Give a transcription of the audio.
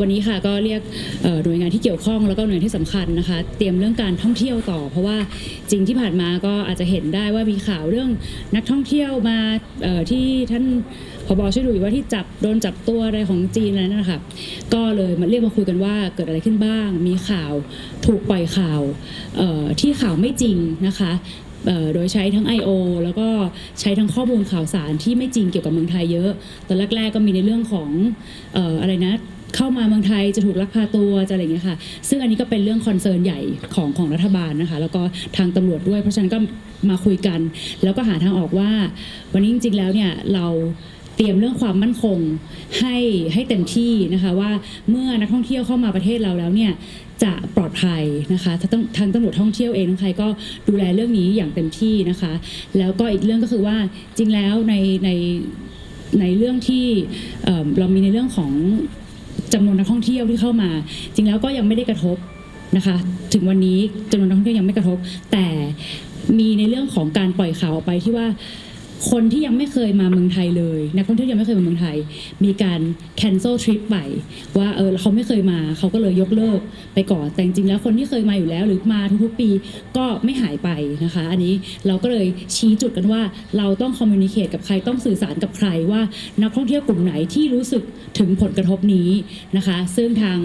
วันนี้ค่ะก็เรียกหน่วยงานที่เกี่ยวข้องแล้วก็หน่วยงานที่สำคัญนะคะ เตรียมเรื่องการท่องเที่ยวต่อ เพราะว่าจริงที่ผ่านมาก็อาจจะเห็นได้ว่ามีข่าวเรื่องนักท่องเที่ยวมาที่ท่านพบช่วยดูอยู่ว่าที่จับโดนจับตัวอะไรของจีนอะไรนั่นนะคะก็เลยมาเรียกมาคุยกันว่าเกิดอะไรขึ้นบ้าง มีข่าวถูกปล่อยข่าวที่ข่าวไม่จริงนะคะโดยใช้ทั้ง I.O. แล้วก็ใช้ทั้งข้อมูลข่าวสารที่ไม่จริงเกี่ยวกับเมืองไทยเยอะ ตอนแรก ๆ ก็มีในเรื่องของอออะไรนะ เข้ามาเมืองไทยจะถูกลักพาตัวจะอะไรอย่างเงี้ยค่ะ ซึ่งอันนี้ก็เป็นเรื่องคอนเซิร์นใหญ่ของของรัฐบาลนะคะ แล้วก็ทางตำรวจด้วย เพราะฉะนั้นก็มาคุยกัน แล้วก็หาทางออกว่า วันนี้จริง ๆ แล้วเนี่ยเราเตรียมเรื่องความมั่นคงให้ให้เต็มที่นะคะว่าเมื่อนักท่องเที่ยวเข้ามาประเทศเราแล้วเนี่ยจะปลอดภัยนะคะทางทางตำรวจท่องเที่ยวเองทั้งใครก็ดูแลเรื่องนี้อย่างเต็มที่นะคะ แล้วก็อีกเรื่องก็คือว่าจริงแล้วในในในเรื่องที่เอ่อเรามีในเรื่องของ จำนวนนักท่องเที่ยวที่เข้ามา จริงแล้วก็ยังไม่ได้กระทบนะคะ ถึงวันนี้จำนวนนักท่องเที่ยวยังไม่กระทบ แต่มีในเรื่องของการปล่อยข่าวออกไปที่ว่า คนที่ยังไม่เคยมาเมืองไทยเลยนักท่องเที่ยวยังไม่เคยมาเมืองไทย มีการ cancel trip ไปว่าเออเขาไม่เคยมาเขาก็เลยยกเลิกไปก่อนแต่จริงๆแล้วคนที่เคยมาอยู่แล้ว หรือมาทุกๆปีก็ไม่หายไปนะคะ อันนี้เราก็เลยชี้จุดกันว่าเราต้อง communicate กับใครต้องสื่อสารกับใครว่านักท่องเที่ยวกลุ่มไหนที่รู้สึกถึงผลกระทบนี้นะคะ ซึ่งทาง